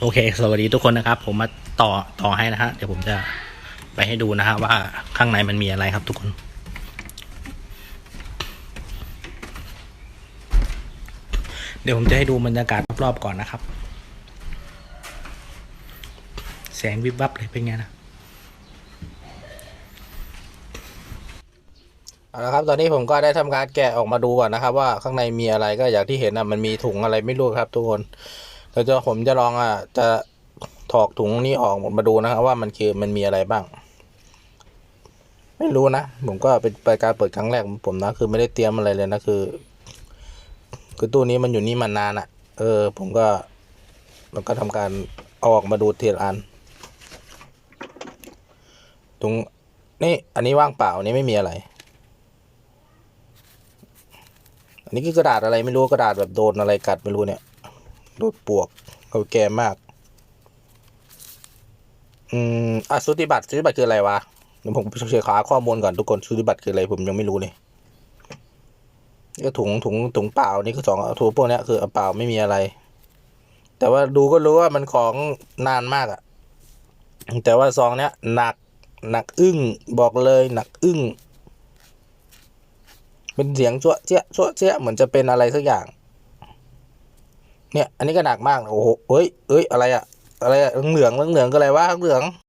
โอเค สวัสดีทุกคนนะครับ ผมมาต่อต่อให้นะฮะเดี๋ยวผมจะไปให้ดูนะฮะว่าข้างในมันมีอะไรครับทุกคน เดี๋ยวผมจะให้ดูบรรยากาศรอบๆก่อนนะครับ แสงวิบวับเลยเป็นไงนะเอาละครับตอนนี้ผมก็ได้ทำการแกะออกมาดูก่อนนะครับ ว่าข้างในมีอะไรก็อย่างที่เห็นนะมันมีถุงอะไรไม่รู้ครับทุกคน เดี๋ยวจะผมจะลองอะจะถอกถุงนี้ออกมาดูนะครับว่ามันคือมันมีอะไรบ้าง ไม่รู้นะ ผมก็เป็นไปการเปิดครั้งแรกผมนะ คือไม่ได้เตรียมอะไรเลยนะคือ คือตู้นี้มันอยู่นี่มานานอะ่ะ เออ ผมก็มันก็ทำการเอาออกมาดูเทีละอันถุงนี่อันนี้ว่างเปล่าอันนี้ไม่มีอะไร อันนี้คือกระดาษอะไรไม่รู้กระดาษแบบโดนอะไรกัดไม่รู้เนี่ย โดปวกเอาแก่มาก อืมอะสุติบัตรสุติบัตรคืออะไรวะเดี๋ยวผมเช็คหาข้อมูลก่อนทุกคนสุติบัตรคืออะไรผมยังไม่รู้เลยนี่ก็ถุงถุงถุงเปล่านี่คือสองถุงพวกนี้คือเปล่าไม่มีอะไร แต่ว่าดูก็รู้ว่ามันของนานมากอะแต่ว่าซองเนี้ยหนักหนักอึ้งบอกเลยหนักอึ้งเป็นเสียงชั่วเจ๊ยะชั่วเจ๊ยะเหมือนจะเป็นอะไรสักอย่าง เนี่ย อันนี้ก็หนักมากโอ้โหเอ้ยเอ้ยอะไรอะอะไรอะเหลืองเหลืองเหลืองก็อะไรวะเหลือง